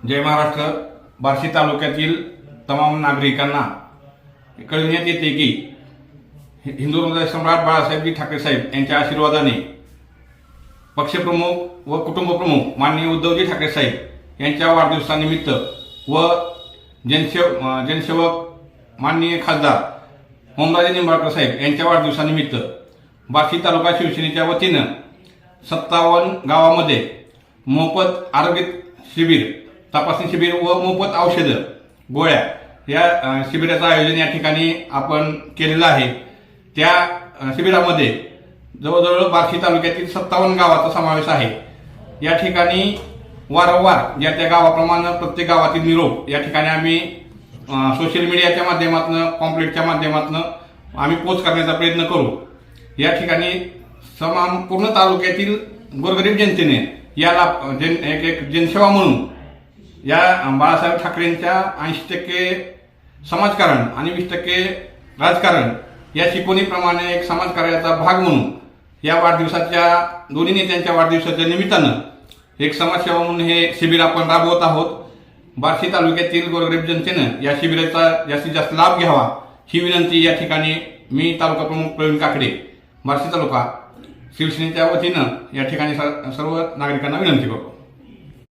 जय महाराष्ट्र. बार्शी तालुक्यातील तमाम नागरिकांना कळविण्यात येते की हिंदू हृदय सम्राट बाळासाहेबजी ठाकरे साहेब यांच्या आशीर्वादाने पक्षप्रमुख व कुटुंबप्रमुख माननीय उद्धवजी ठाकरे साहेब यांच्या वाढदिवसानिमित्त व जनसेव जनसेवक माननीय खासदार ओमराजे निंबाळकर साहेब यांच्या वाढदिवसानिमित्त बार्शी तालुका शिवसेनेच्या वतीनं सत्तावन्न गावामध्ये मोफत आरोग्य शिबिर तपासणी शिबिर व मोफत औषधं गोळ्या या शिबिराचं आयोजन या ठिकाणी आपण केलेलं आहे. त्या शिबिरामध्ये जवळजवळ बार्शी तालुक्यातील सत्तावन्न गावाचा समावेश आहे. या ठिकाणी वारंवार ज्या त्या गावाप्रमाणे प्रत्येक गावातील निरोप या ठिकाणी आम्ही सोशल मीडियाच्या माध्यमातून कॉम्प्लेटच्या माध्यमातून आम्ही पोच करण्याचा प्रयत्न करू. या ठिकाणी समान पूर्ण तालुक्यातील गोरगरीब जनतेने याला जन एक एक जनसेवा म्हणून या बाळासाहेब ठाकरेंच्या ऐंशी टक्के समाजकारण आणि वीस टक्के राजकारण या शिकवणीप्रमाणे एक समाजकार्याचा भाग म्हणून या वाढदिवसाच्या दोन्ही नेत्यांच्या वाढदिवसाच्या निमित्तानं एक समाजसेवा म्हणून हे शिबिर आपण राबवत आहोत. बार्शी तालुक्यातील गोरगरीब जनतेनं या शिबिराचा जास्तीत जास्त लाभ घ्यावा ही विनंती या ठिकाणी मी तालुका प्रमुख प्रवीण काकडे बार्शी तालुका शिवसेनेच्या वतीनं या ठिकाणी स- सर्व नागरिकांना विनंती करतो.